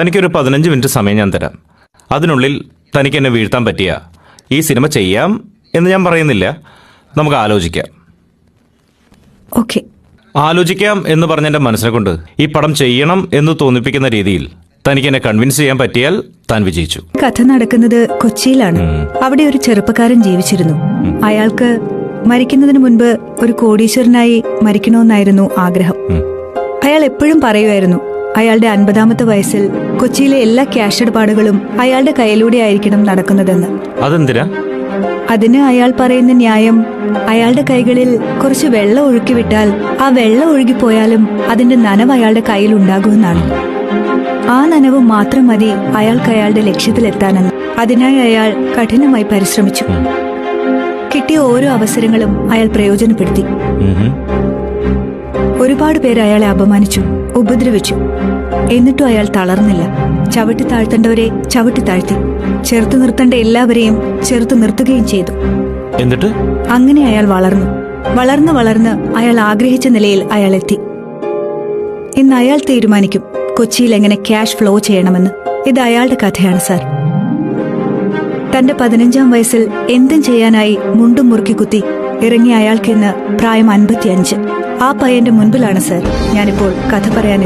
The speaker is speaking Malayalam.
തനിക്കൊരു പതിനഞ്ച് മിനിറ്റ് സമയം ഞാൻ തരാം. അതിനുള്ളിൽ തനിക്ക് എന്നെ വീഴ്ത്താൻ പറ്റിയ ഈ സിനിമ ചെയ്യാം എന്ന് ഞാൻ പറയുന്നില്ല. നമുക്ക് ആലോചിക്കാം. ഓക്കെ. ആലോചിക്കാം എന്ന് പറഞ്ഞ എന്റെ മനസ്സിനെ കൊണ്ട് ഈ പടം ചെയ്യണം എന്ന് തോന്നിപ്പിക്കുന്ന രീതിയിൽ തനിക്ക് എന്നെ കൺവിൻസ് ചെയ്യാൻ പറ്റിയാൽ താൻ വിജയിച്ചു. കഥ നടക്കുന്നത് കൊച്ചിയിലാണ്. അവിടെ ഒരു ചെറുപ്പക്കാരൻ ജീവിച്ചിരുന്നു. അയാൾക്ക് മരിക്കുന്നതിന് മുൻപ് ഒരു കോടീശ്വരനായി മരിക്കണമെന്നായിരുന്നു ആഗ്രഹം. അയാൾ എപ്പോഴും പറയുമായിരുന്നു അയാളുടെ അൻപതാമത്തെ വയസ്സിൽ കൊച്ചിയിലെ എല്ലാ ക്യാഷ് ഇടപാടുകളും അയാളുടെ കയ്യിലൂടെ ആയിരിക്കണം നടക്കുന്നതെന്ന്. അതെന്തിനാ? അതിന് അയാൾ പറയുന്ന ന്യായം അയാളുടെ കൈകളിൽ കുറച്ച് വെള്ളം ഒഴുക്കി വിട്ടാൽ ആ വെള്ളം ഒഴുകിപ്പോയാലും അതിന്റെ നനവ് അയാളുടെ കയ്യിൽ ഉണ്ടാകുമെന്നാണ്. ആ നനവ് മാത്രം മതി അയാൾക്ക് അയാളുടെ ലക്ഷ്യത്തിലെത്താനെന്ന്. അതിനായി അയാൾ കഠിനമായി പരിശ്രമിച്ചു. കിട്ടിയ ഓരോ അവസരങ്ങളും അയാൾ പ്രയോജനപ്പെടുത്തി. ഒരുപാട് പേര് അയാളെ അപമാനിച്ചു. ഉപദ്രവിച്ചു. എന്നിട്ടും അയാൾ തളർന്നില്ല. ചവിട്ടി താഴ്ത്തേണ്ടവരെ ചവിട്ടി താഴ്ത്തി. ചെറുത്തു നിർത്തേണ്ട എല്ലാവരെയും ചെറുത്തു നിർത്തുകയും ചെയ്തു. എന്നിട്ട്? അങ്ങനെ അയാൾ വളർന്നു. വളർന്ന് വളർന്ന് അയാൾ ആഗ്രഹിച്ച നിലയിൽ അയാൾ എത്തി. ഇന്ന് അയാൾ തീരുമാനിക്കും കൊച്ചിയിൽ എങ്ങനെ ക്യാഷ് ഫ്ലോ ചെയ്യണമെന്ന്. ഇത് അയാളുടെ കഥയാണ് സാർ. തന്റെ പതിനഞ്ചാം വയസ്സിൽ എന്തും ചെയ്യാനായി മുണ്ടും മുറുക്കി കുത്തി ഇറങ്ങിയ അയാൾക്കിന്ന് പ്രായം അൻപത്തിയഞ്ച്. ആ പയ്യന്റെ മുൻപിലാണ് സർ. ഞാനിപ്പോൾ കഥ പറയാൻ